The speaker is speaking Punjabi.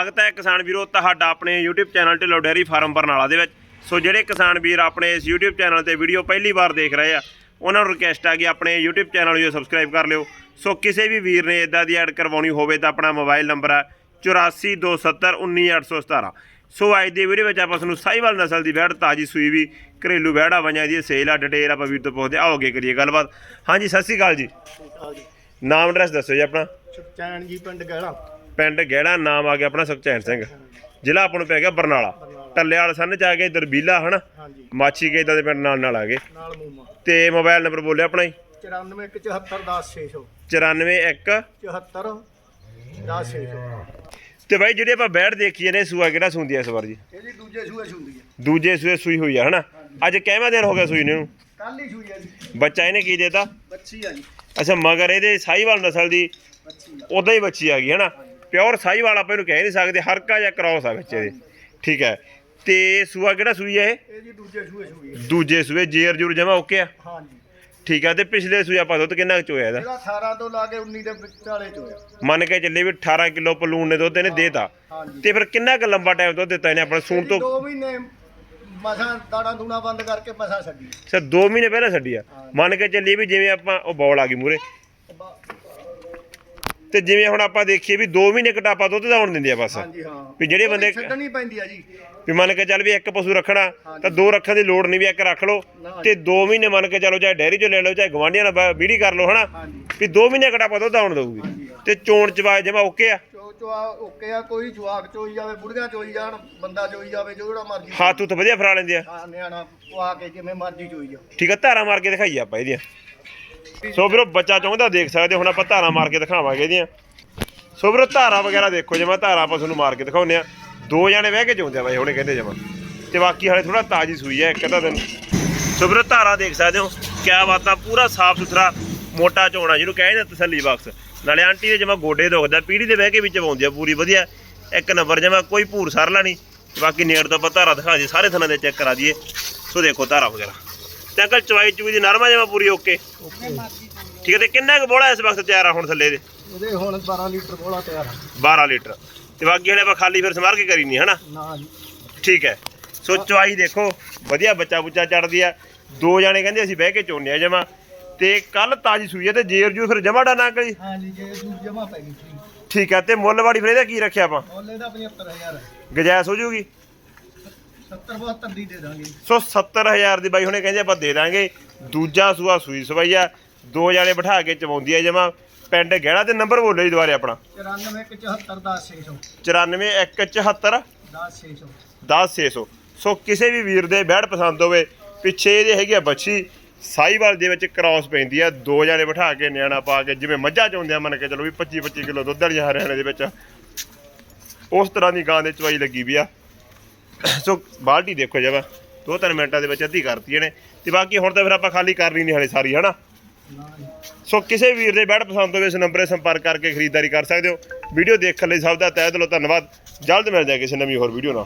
ਸਵਾਗਤ ਹੈ ਕਿਸਾਨ ਵੀਰੋ ਤੁਹਾਡਾ ਆਪਣੇ YouTube channel Dhillon dairy farm Barnala ਦੇ ਵਿੱਚ। ਸੋ ਜਿਹੜੇ ਕਿਸਾਨ ਵੀਰ ਆਪਣੇ ਇਸ YouTube ਚੈਨਲ ਤੇ ਵੀਡੀਓ ਪਹਿਲੀ ਵਾਰ ਦੇਖ ਰਹੇ ਆ ਉਹਨਾਂ ਨੂੰ ਰਿਕਵੈਸਟ ਆ ਕਿ ਆਪਣੇ YouTube ਚੈਨਲ ਨੂੰ ਸਬਸਕ੍ਰਾਈਬ ਕਰ ਲਿਓ। ਸੋ ਕਿਸੇ ਵੀ ਵੀਰ ਨੇ ਇਦਾਂ ਦੀ ਐਡ ਕਰਵਾਉਣੀ ਹੋਵੇ ਤਾਂ ਆਪਣਾ ਮੋਬਾਈਲ ਨੰਬਰ ਹੈ 8427191817 ਸੋ ਅੱਜ ਦੀ ਵੀਡੀਓ ਵਿੱਚ ਆਪਾਂ ਤੁਹਾਨੂੰ ਸਾਈਵਾਲ ਨਸਲ ਦੀ ਵੈੜ ਤਾਜੀ ਸੂਈ ਵੀ ਘਰੇਲੂ ਵੈੜਾ ਵਈਆਂ ਦੀ ਸੇਲ ਆ ਡਿਟੇਲ ਆਪਾਂ ਵੀਰ ਤੋਂ ਪੁੱਛਦੇ ਅੱਗੇ ਕਰੀਏ ਗੱਲਬਾਤ। ਹਾਂਜੀ ਸਤਿ ਸ਼੍ਰੀ ਅਕਾਲ ਜੀ। ਨਾਮ ਐਡਰੈਸ ਦੱਸੋ ਜੀ ਆਪਣਾ। ਚੈਨ ਜੀ ਪਿੰਡ ਗਹਿਲਾ। ਪਿੰਡ ਗਹਿੜਾ ਨਾਮ ਆ ਗਿਆ ਆਪਣਾ ਸੁਖਚੈਨ ਸਿੰਘ। ਜ਼ਿਲ੍ਹਾ ਆਪਾਂ ਨੂੰ ਪੈ ਗਿਆ ਬਰਨਾਲਾ। ਟੱਲੇ ਵਾਲ ਸੰਨ ਚ ਆ ਗਏ ਦਰਬੀਲਾ ਹਨਾ? ਹਾਂਜੀ। ਮਾਛੀ ਕੇ ਇਦਾਂ ਦੇ ਪਿੰਡ ਨਾਲ ਨਾਲ ਆ ਗਏ। ਨਾਲ ਮੂਮਾ। ਤੇ ਮੋਬਾਈਲ ਨੰਬਰ ਬੋਲਿਓ ਆਪਣਾ ਜੀ। 9417710600 941 74 10600 ਤੇ ਬਾਈ ਜਿਹੜੇ ਆਪਾਂ ਬੈੜ ਦੇਖੀਏ ਨੇ ਸੂਆ ਕਿਹੜਾ ਸੁੰਦੀ ਆ ਇਸ ਵਾਰ ਜੀ? ਇਹ ਜੀ ਦੂਜੇ ਸੂਏ ਹੁੰਦੀ ਹੈ ਦੂਜੇ ਸੂਏ ਸੂਈ ਹੋਈ ਆ ਹਨਾ? ਅੱਜ ਕਿੰਨਾ ਦਿਨ ਹੋ ਗਿਆ ਸੂਈ ਨੂੰ? ਕੱਲ ਹੀ ਸੂਈ ਹੈ ਜੀ। ਬੱਚਾ ਇਹਨੇ ਕੀ ਦੇਤਾ? ਬੱਚੀ ਆ ਜੀ। ਅੱਛਾ ਮਗਰ ਇਹਦੇ ਸਾਈਵਾਲ ਨਸਲ ਦੀ ਆ। ਉਦਾਂ ਹੀ ਬੱਚੀ ਆ ਗਈ ਹਨਾ? ਪਿਓਰ ਸਾਈਵਾਲ ਆਪਾਂ ਇਹਨੂੰ ਕਹਿ ਨਹੀਂ ਸਕਦੇ ਹਰਕਾ ਜਾਂ ਕ੍ਰਾਸ ਆ ਬੱਚੇ ਦੇ। ਠੀਕ ਹੈ। ਤੇ ਸੂਆ ਕਿਹੜਾ ਸੂਈ ਆ ਇਹ? ਜੀ ਦੂਜੇ ਸੂਏ ਸੂਈ ਹੈ। ਦੂਜੇ ਸੂਏ ਜੇਰ ਜੂਰ ਜਮਾ ਓਕੇ ਆ? ਹਾਂਜੀ। ਠੀਕ ਆ ਤੇ ਪਿਛਲੇ ਸੂਏ ਆਪਾਂ ਦੁੱਧ ਕਿੰਨਾ ਚੋਇਆ ਇਹਦਾ? ਇਹਦਾ 18 ਤੋਂ ਲਾ ਕੇ 19 ਦੇ ਵਿਚਾਲੇ ਚ ਹੋਇਆ ਮੰਨ ਕੇ ਚੱਲੇ ਵੀ 18 ਕਿਲੋ ਪਲੂਣ ਨੇ ਦੁੱਧ ਇਹਨੇ ਦੇਤਾ। ਹਾਂਜੀ। ਤੇ ਫਿਰ ਕਿੰਨਾ ਕੁ ਲੰਬਾ ਟਾਈਮ ਦੁੱਧ ਦਿੱਤਾ ਇਹਨੇ ਆਪਣਾ ਸੂਣ ਤੋਂ? 2 ਮਹੀਨੇ ਮਸਾਂ ਦਾਣਾ ਦੂਣਾ ਬੰਦ ਕਰਕੇ ਮਸਾਂ ਛੱਡੀ। ਸਰ 2 ਮਹੀਨੇ ਪਹਿਲਾਂ ਛੱਡੀ ਆ। ਮੰਨ ਕੇ ਚੱਲੀ ਵੀ ਜਿਵੇਂ ਆਪਾਂ ਉਹ ਬੌਲ ਆ ਗਈ ਮੂਰੇ ਤੇ ਜਿਵੇਂ ਹੁਣ ਆਪਾਂ ਦੇਖੀਏ ਵੀ 2 ਮਹੀਨੇ ਕਟਾਪਾ ਦੁੱਧ ਦਾ ਹੁਣ ਦਿੰਦੇ ਆ ਬਸ। ਹਾਂਜੀ ਹਾਂ। ਵੀ ਜਿਹੜੇ ਬੰਦੇ- ਛੱਡਣੀ ਪੈਂਦੀ ਆ ਜੀ। ਵੀ ਮੰਨ ਕੇ ਚੱਲ ਵੀ ਇੱਕ ਪਸ਼ੂ ਰੱਖਣਾ ਤਾਂ ਦੋ ਰੱਖਣ ਦੀ ਲੋੜ ਨਹੀਂ ਵੀ ਇੱਕ ਰੱਖ ਲਓ। ਤੇ 2 ਮਹੀਨੇ ਮੰਨ ਕੇ ਚੱਲੋ ਚਾਹੇ ਡੈਰੀ ਚੋਂ ਲੈ ਲਓ ਚਾਹੇ ਗਵਾਂਢੀਆਂ ਨਾਲ ਵੀੜੀ ਕਰ ਲਓ ਹਨਾ? ਵੀ 2 ਮਹੀਨੇ ਕਟਾਪਾ ਦੁੱਧ ਆਉਣ ਦਊਗੀ। ਤੇ ਚੋਣ ਚਵਾਏ ਜਮਾ ਓਕੇ ਆ? ਚੋ ਚੋ ਓਕੇ ਆ ਕੋਈ ਜਵਾਕ ਚੋਈ ਜਾਵੇ ਬੁੜੀਆਂ ਚੋਈ ਜਾਣ ਬੰਦਾ ਚੋਈ ਜਾਵੇ ਜੋ ਜਿਹੜਾ ਮਰਜ਼ੀ ਹੱਥ ਉੱਤ ਵਧੀਆ ਫਰਾ ਲੈਂਦੇ ਆ। ਹਾਂ ਨਿਆਣਾ ਪਵਾ ਕੇ ਜਿਵੇਂ ਮਰਜ਼ੀ ਚੋਈ ਜਾ ਠੀਕ ਆ ਧਾਰਾ ਮਾਰ ਕੇ ਦਿਖਾਈਏ ਆਪਾਂ ਇਹਦੀਆਂ। ਸੋ ਵੀਰੋ ਬੱਚਾ ਚਾਹੁੰਦਾ ਦੇਖ ਸਕਦੇ ਹੋ, ਹੁਣ ਆਪਾਂ ਧਾਰਾ ਮਾਰ ਕੇ ਦਿਖਾਵਾਂਗੇ ਇਹਦੀਆਂ। ਸੋ ਵੀਰੋ ਧਾਰਾ ਵਗੈਰਾ ਦੇਖੋ ਜਿਵੇਂ ਧਾਰਾ ਆਪਾਂ ਤੁਹਾਨੂੰ ਮਾਰ ਕੇ ਦਿਖਾਉਂਦੇ ਆ ਦੋ ਜਾਣੇ ਬਹਿ ਕੇ ਚੋਂਦੇ ਆ ਬਾਈ ਹੁਣੇ ਕਹਿੰਦੇ ਜਮਾ। ਤੇ ਬਾਕੀ ਹਾਲੇ ਥੋੜਾ ਤਾਜੀ ਸੂਈ ਹੈ ਇੱਕ ਅੱਧਾ ਦਿਨ। ਸੋ ਵੀਰੋ ਧਾਰਾ ਦੇਖ ਸਕਦੇ ਹੋ ਕਿਆ ਬਾਤਾਂ ਪੂਰਾ ਸਾਫ਼ ਸੁਥਰਾ ਮੋਟਾ ਚੋਣਾ ਜਿਹਨੂੰ ਕਹਿੰਦੇ ਤਸੱਲੀ ਬਖਸ਼ ਨਾਲੇ ਆਂਟੀ ਦੇ ਜਮਾ ਗੋਡੇ ਦੁਖਦਾ ਪੀੜੀ ਦੇ ਬਹਿ ਕੇ ਵੀ ਚਵਾਉਂਦੀ ਆ ਪੂਰੀ ਵਧੀਆ। ਇੱਕ ਨੰਬਰ ਜਮਾ ਕੋਈ ਭੂਰ ਸਰਲਾ ਨਹੀਂ। ਬਾਕੀ ਨੇੜ ਤੋਂ ਆਪਾਂ ਧਾਰਾ ਦਿਖਾ ਜੀ ਸਾਰੇ ਥਾਂ ਦੇ ਚੈੱਕ ਕਰਾ ਦਈਏ। ਸੋ ਦੇਖੋ ਧਾਰਾ ਵਗੈਰਾ। ਤੇ ਅੰਕਲ ਚਵਾਈ ਚੂਈ ਦੀ ਨਰਮਾ ਜਮਾ ਪੂਰੀ ਓਕੇ। ਠੀਕ ਹੈ ਤੇ ਕਿੰਨਾ ਕੁ ਬੋਲਾ ਇਸ ਵਕਤ ਤਿਆਰ ਆ ਹੁਣ ਥੱਲੇ ਦੇ? ਉਹਦੇ ਹੁਣ 12 ਲੀਟਰ ਕੋਲਾ ਤਿਆਰ ਆ। 12 ਲੀਟਰ। ਤੇ ਬਾਕੀ ਹਲੇ ਆਪਾਂ ਖਾਲੀ ਫਿਰ ਸਮਾਰ ਕੇ ਕਰੀ ਨਹੀਂ ਹਨਾ? ਨਾ ਜੀ। ਠੀਕ ਹੈ। ਸੋ ਚਵਾਈ ਦੇਖੋ ਵਧੀਆ ਬੱਚਾ ਬੁੱਚਾ ਚੜਦੀ ਆ। ਦੋ ਜਾਣੇ ਕਹਿੰਦੇ ਅਸੀਂ ਬਹਿ ਕੇ ਚੋਣਿਆ ਜਮਾ। ਤੇ ਕੱਲ ਤਾਜੀ ਸੂਈ ਹੈ ਤੇ ਜੇਰ ਜੂ ਫਿਰ ਜਮਾ ਡਾਣਾ ਜੀ ਹਾਂ ਜੀ ਜੇ ਜਮਾ ਪੈ ਗਈ ਸੀ ਠੀਕ ਹੈ ਤੇ ਮੁੱਲ ਵਾਲੀ ਫਿਰ ਇਹਦਾ ਕੀ ਰੱਖਿਆ ਆਪਾਂ? ਉਹਲੇ ਦਾ 75000 ਹੈ ਗਜਾਇਸ ਹੋ ਜੂਗੀ? 70 72 ਦੀ ਦੇ ਦਾਂਗੇ। ਸੋ 70000 ਦੀ ਬਾਈ ਹੁਣੇ ਕਹਿੰਦੇ ਆਪਾਂ ਦੇ ਦਾਂਗੇ। ਦੂਜਾ ਸੂਆ ਸੂਈ ਸਵਾਈ ਆ ਦੋ ਜਾਣੇ ਬਿਠਾ ਕੇ ਚਵਾਉਂਦੀ ਆ ਜਮਾ। ਪਿੰਡ ਗਹਿੜਾ ਤੇ ਨੰਬਰ ਬੋਲੋ ਜੀ ਦੁਬਾਰੇ ਆਪਣਾ। 94 174 94174 10600 10600 ਸੋ। ਕਿਸੇ ਵੀ ਵੀਰ ਦੇ ਬੈੜ ਪਸੰਦ ਹੋਵੇ ਪਿੱਛੇ ਇਹਦੇ ਹੈਗੀ ਆ ਬੱਚੀ ਸਾਈਵਾਲ ਦੇ ਵਿੱਚ ਕ੍ਰਾਸ ਪੈਂਦੀ ਆ ਦੋ ਜਾਣੇ ਬਿਠਾ ਕੇ ਨਿਆਣਾ ਪਾ ਕੇ ਜਿਵੇਂ ਮੱਝਾਂ ਚੋਂਦੇ ਆ ਮੰਨ ਕੇ ਚਲੋ ਵੀ 25 25 ਕਿਲੋ ਦੁੱਧ ਵਾਲੀ ਹਰਿਆਣੇ ਦੇ ਵਿੱਚ। ਉਸ ਤਰ੍ਹਾਂ ਦੀ ਗਾਂ ਦੇ ਚਵਾਈ ਲੱਗੀ ਵੀ ਆ। ਸੋ ਬਾਲਟੀ ਦੇਖੋ ਜਵਾ ਦੋ ਤਿੰਨ ਮਿੰਟਾਂ ਦੇ ਵਿੱਚ ਅੱਧੀ ਕਰਤੀ ਇਹਨੇ। ਤੇ ਬਾਕੀ ਹੁਣ ਤਾਂ ਫਿਰ ਆਪਾਂ ਖਾਲੀ ਕਰਨੀ ਨਹੀਂ ਹਲੇ ਸਾਰੀ, ਹਨਾ? ਨਾ ਸੋ ਕਿਸੇ ਵੀਰ ਦੇ ਬੈਡ ਪਸੰਦ ਹੋਵੇ ਇਸ ਨੰਬਰ 'ਤੇ ਸੰਪਰਕ ਕਰਕੇ ਖਰੀਦਦਾਰੀ ਕਰ ਸਕਦੇ ਹੋ। ਵੀਡੀਓ ਦੇਖਣ ਲਈ ਸਭ ਦਾ ਤਹਿ ਦਿਲੋਂ ਧੰਨਵਾਦ। ਜਲਦ ਮਿਲ ਜਾਏ ਕਿਸੇ ਨਵੀਂ ਹੋਰ ਵੀਡੀਓ ਨਾਲ।